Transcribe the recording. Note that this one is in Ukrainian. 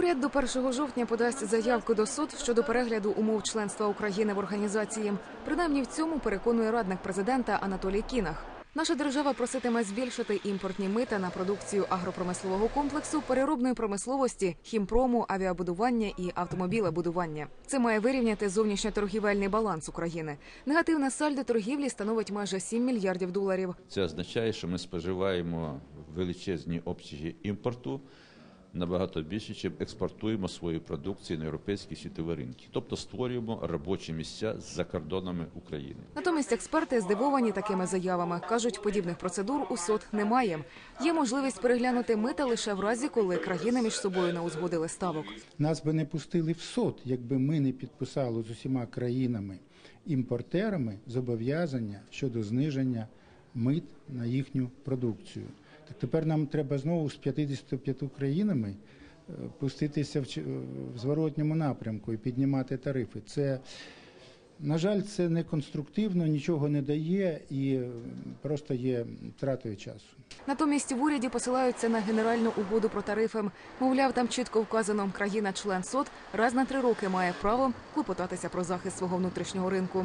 Уряд до 1 жовтня подасть заявку до суд щодо перегляду умов членства України в організації. Принаймні в цьому переконує радник президента Анатолій Кінах. Наша держава проситиме збільшити імпортні мита на продукцію агропромислового комплексу, переробної промисловості, хімпрому, авіабудування і автомобілебудування. Це має вирівняти зовнішньоторгівельний баланс України. Негативне сальдо торгівлі становить майже 7 мільярдів доларів. Це означає, що ми споживаємо величезні обсяги імпорту набагато більше, чим експортуємо свою продукцію на європейські світові ринки, тобто створюємо робочі місця за кордонами України. Натомість експерти здивовані такими заявами. кажуть, подібних процедур у СОТ немає. Є можливість переглянути мита лише в разі, коли країни між собою не узгодили ставок. Нас би не пустили в СОТ, якби ми не підписали з усіма країнами імпортерами зобов'язання щодо зниження мит на їхню продукцію. Тепер нам треба знову з 55 країнами е, пуститися в, зворотньому напрямку і піднімати тарифи. Це на жаль, це не конструктивно, нічого не дає і е, просто є тратою часу. Натомість в уряді посилаються на генеральну угоду про тарифи. Мовляв, там чітко вказано, країна-член СОТ раз на три роки має право клопотатися про захист свого внутрішнього ринку.